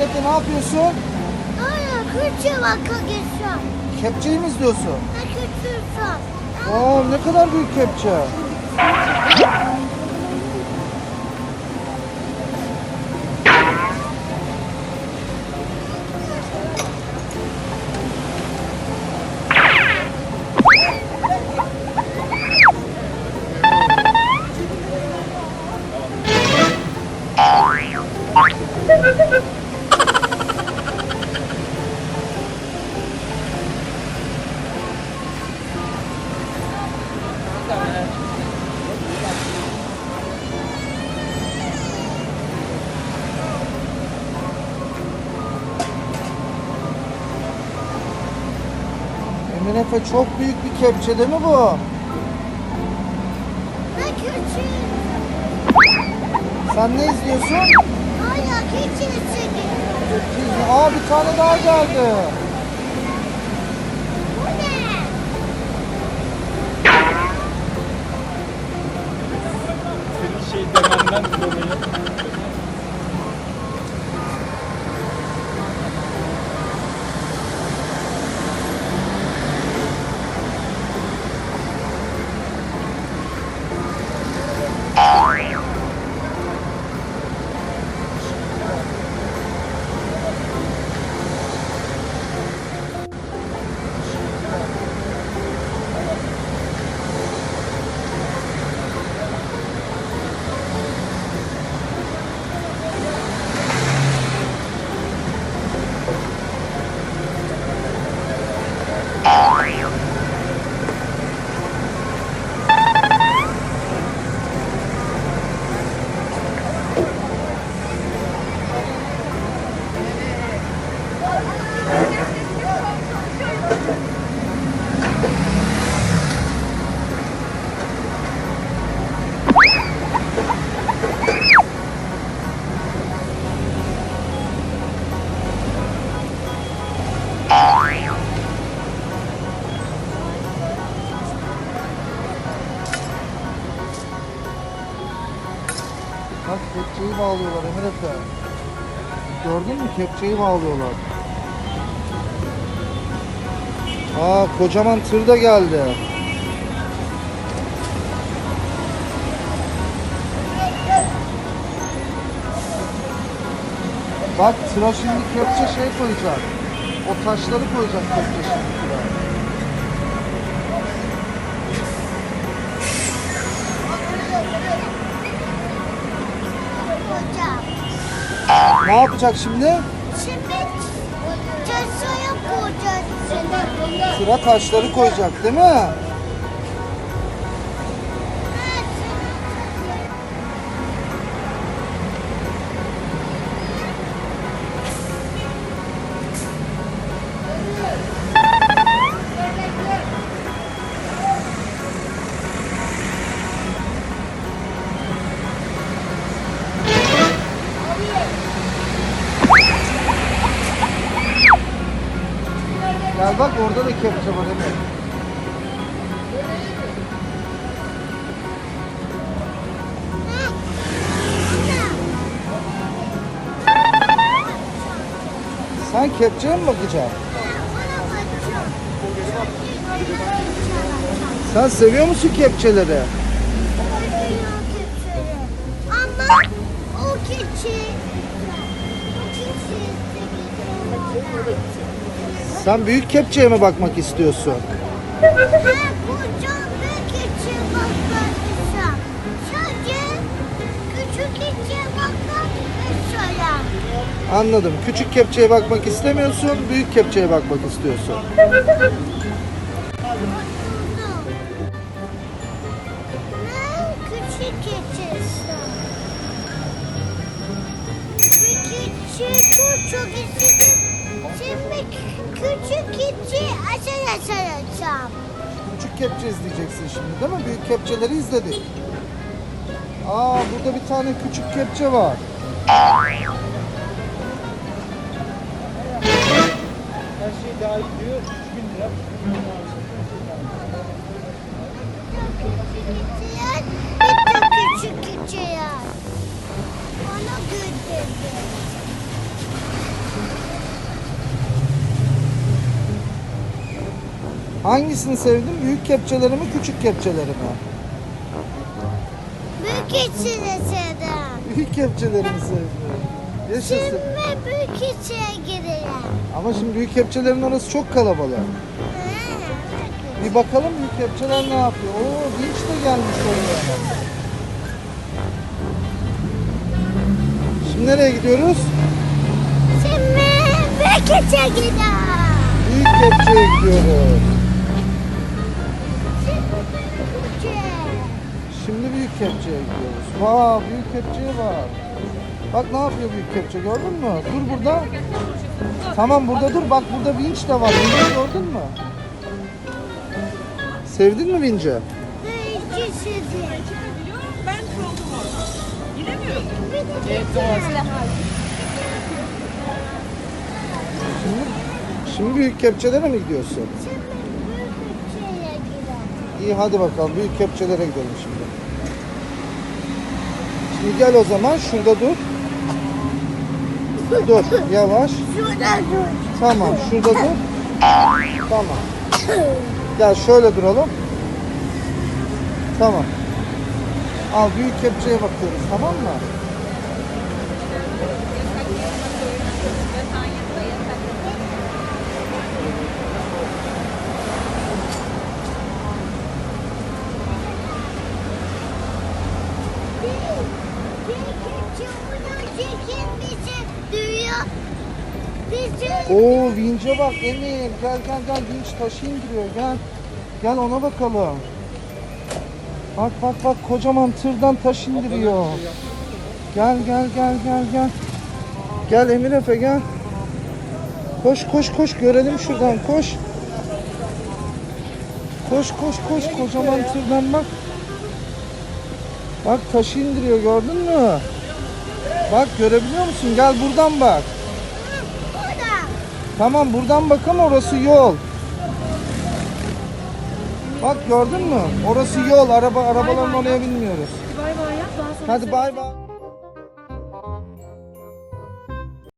Efe ne yapıyorsun? Hala küçük bakı geçiyor. Kepçeyi mi izliyorsun? Ne küçülsün? Aa ne kadar büyük kepçe. Emir Efe çok büyük bir kepçe değil mi bu? Ne küçük? Sen ne izliyorsun? Hala küçük çekiyor. Aa bir tane daha geldi. Bağlıyorlar Emir Efe. Gördün mü kepçeyi bağlıyorlar. Aa kocaman tır da geldi. Bak tıra şimdi kepçe şey koyacak. O taşları koyacak kepçe şimdi Ne yapacak şimdi? Şimdi çaşıya koyacağız seni. Tıra taşları koyacak değil mi? Gel bak orada da kepçe var Emir. Sen kepçeye mi bakacaksın? Sen seviyor musun kepçeleri? Ama o o keçi Sen büyük kepçeye mi bakmak istiyorsun? Anladım. Küçük kepçeye bakmak istemiyorsun, büyük kepçeye bakmak istiyorsun. Ben küçük keçi istiyorum. Küçük çok istedim. Şimdi küçük keçi aşağı aşağı açacağım. Küçük kepçe izleyeceksin şimdi değil mi? Büyük kepçeleri izledik. Aa burada bir tane küçük kepçe var. Her şey dahil diyor 3000 lira. Bir de küçük keçiler. Bana gönderdi. Hangisini sevdin? Büyük kepçeleri mi, küçük kepçeleri mi? Büyük keçiye sevdim. Büyük kepçeleri mi sevdin? Yaşasın. Şimdi büyük keçiye girelim. Ama şimdi büyük kepçelerin orası çok kalabalık. Bir bakalım büyük kepçeler ne yapıyor? Oo vinç de gelmiş oraya. Şimdi nereye gidiyoruz? Şimdi büyük keçiye gidelim. Büyük kepçeye gidiyoruz. Büyük kepçeye gidiyoruz. Vaa büyük kepçeye var. Bak ne yapıyor büyük kepçe gördün mü? Dur burada. Tamam burada dur. Bak burada vinç de var. Vinci gördün mü? Sevdin mi vinci? Ben kaldım orada. Giremiyorum. Şimdi, şimdi büyük kepçelere mi gidiyorsun? Şimdi büyük keçiye gidelim. İyi hadi bakalım büyük kepçelere gidelim şimdi. Gel o zaman şurada dur. Dur yavaş. Şurada dur. Tamam şurada dur. Tamam. Gel şöyle duralım. Tamam. Al büyük kepçeye bakıyoruz tamam mı? Oo vince bak Emir. Gel gel gel vinç taşı indiriyor gel. Gel ona bakalım. Bak bak bak kocaman tırdan taş indiriyor. Gel gel gel gel gel. Gel Emir Efe gel. Koş koş koş görelim şuradan koş. Koş koş koş kocaman tırdan bak. Bak taşı indiriyor gördün mü? Bak görebiliyor musun? Gel buradan bak. Tamam buradan bak ama orası yol. Bak gördün mü? Orası yol. Araba arabaların oraya binmiyoruz. Bay bay Hadi bay bay.